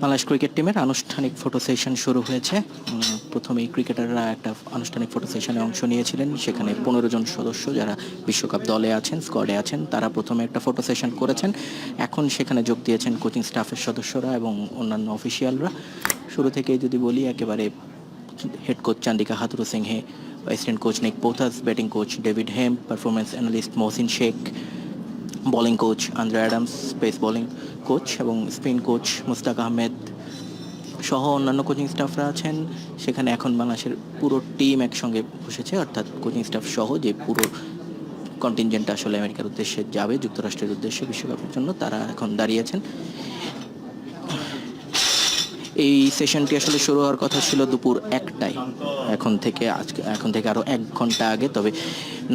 Bangladesh cricket টিমের আনুষ্ঠানিক photo session শুরু হয়েছে। প্রথমেই ক্রিকেটাররা একটা আনুষ্ঠানিক ফটো সেশনে অংশ নিয়েছিলেন। সেখানে পনেরো জন সদস্য যারা বিশ্বকাপ দলে আছেন স্কোয়াডে আছেন, তারা প্রথমে একটা ফটো সেশন করেছেন। এখন সেখানে যোগ দিয়েছেন কোচিং স্টাফের সদস্যরা এবং অন্যান্য অফিসিয়ালরা শুরু থেকেই যদি বলি, একেবারে head coach Chandika Hathuru সিংহে assistant coach Nick Pothas batting coach David Hemp performance analyst Mohsin Sheikh bowling coach Andre Adams pace bowling coach এবং স্পিন কোচ মুস্তাক আহমেদ সহ অন্যান্য কোচিং স্টাফরা আছেন। সেখানে এখন বাংলাদেশের পুরো টিম একসঙ্গে বসেছে। অর্থাৎ কোচিং স্টাফ সহ যে পুরো কন্টিনজেন্ট আসলে আমেরিকার উদ্দেশ্যে যাবে, যুক্তরাষ্ট্রের উদ্দেশ্যে বিশ্বকাপের জন্য, তারা এখন দাঁড়িয়েছেন এই সেশনটি আসলে শুরু হওয়ার কথা ছিল দুপুর একটায়। এখন থেকে আজকে, এখন থেকে আরও এক ঘণ্টা আগে, তবে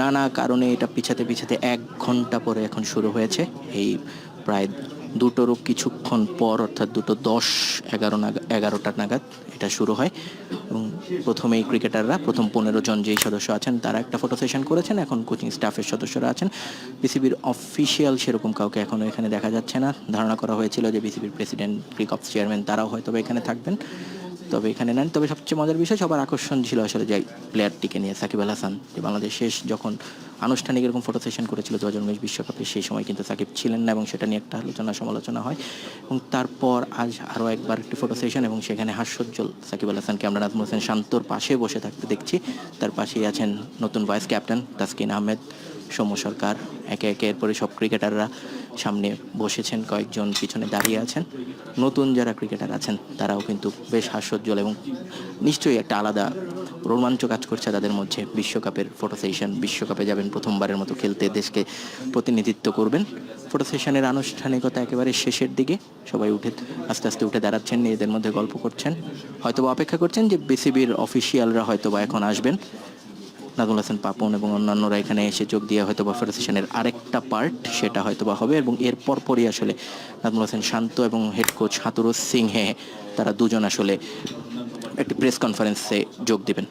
নানা কারণে এটা পিছাতে পিছাতে এক ঘণ্টা পরে এখন শুরু হয়েছে। এই প্রায় দুটোরও কিছুক্ষণ পর, অর্থাৎ দুটো দশ, এগারো নাগাদ এগারোটা নাগাদ এটা শুরু হয়। এবং প্রথমেই ক্রিকেটাররা, প্রথম পনেরো জন যেই সদস্য আছেন, তারা একটা ফটো সেশন করেছেন। এখন কোচিং স্টাফের সদস্যরা আছেন। বিসিবির অফিসিয়াল সেরকম কাউকে এখনও এখানে দেখা যাচ্ছে না। ধারণা করা হয়েছিল যে বিসিবির প্রেসিডেন্ট ক্রিক অফ চেয়ারম্যান তারাও হয়তো এখানে থাকবেন। তবে এখানে নেন। তবে সবচেয়ে মজার বিষয়, সবার আকর্ষণ ছিল আসলে যে প্লেয়ারটিকে নিয়ে, সাকিব আল হাসান। যে বাংলাদেশ শেষ যখন আনুষ্ঠানিক এরকম ফটো সেশন করেছিল দু হাজার উনিশ বিশ্বকাপে, সেই সময় কিন্তু সাকিব ছিলেন না এবং সেটা নিয়ে একটা আলোচনা, সমালোচনা হয়। এবং তারপর আজ আরও একবার একটি ফটো সেশন এবং সেখানে হাস্যোজ্জ্বল সাকিব আল হাসানকে আমরা নাজমুল হোসেন শান্তর পাশে বসে থাকতে দেখছি। তার পাশেই আছেন নতুন ভাইস ক্যাপ্টেন তাসকিন আহমেদ। সৌম্য সরকার, একে একে এরপরে সব ক্রিকেটাররা সামনে বসেছেন, কয়েকজন পিছনে দাঁড়িয়ে আছেন। নতুন যারা ক্রিকেটার আছেন, তারাও কিন্তু বেশ হাস্যোজ্জ্বল এবং নিশ্চয়ই একটা আলাদা রোমাঞ্চ কাজ করছে তাদের মধ্যে। বিশ্বকাপের ফটো সেশন বিশ্বকাপে যাবেন, প্রথমবারের মতো খেলতে দেশকে প্রতিনিধিত্ব করবেন। ফটো সেশনের আনুষ্ঠানিকতা একেবারে শেষের দিকে। সবাই উঠে, আস্তে আস্তে উঠে দাঁড়াচ্ছেন, নিজেদের মধ্যে গল্প করছেন। হয়তোবা অপেক্ষা করছেন যে বিসিবির অফিসিয়ালরা হয়তো বা এখন আসবেন। নাজমুল হাসান পাপন এবং অন্যান্যরা এখানে এসে যোগ দিয়ে হয়তো বা ফেডারেশনের আরেকটা পার্ট সেটা হয়তো বা হবে এবং এর পরপরই আসলে নাজমুল হাসান শান্ত এবং হেড কোচ হাতুরুজ সিংহে তারা দুজন আসলে একটি প্রেস কনফারেন্সে যোগ দেবেন।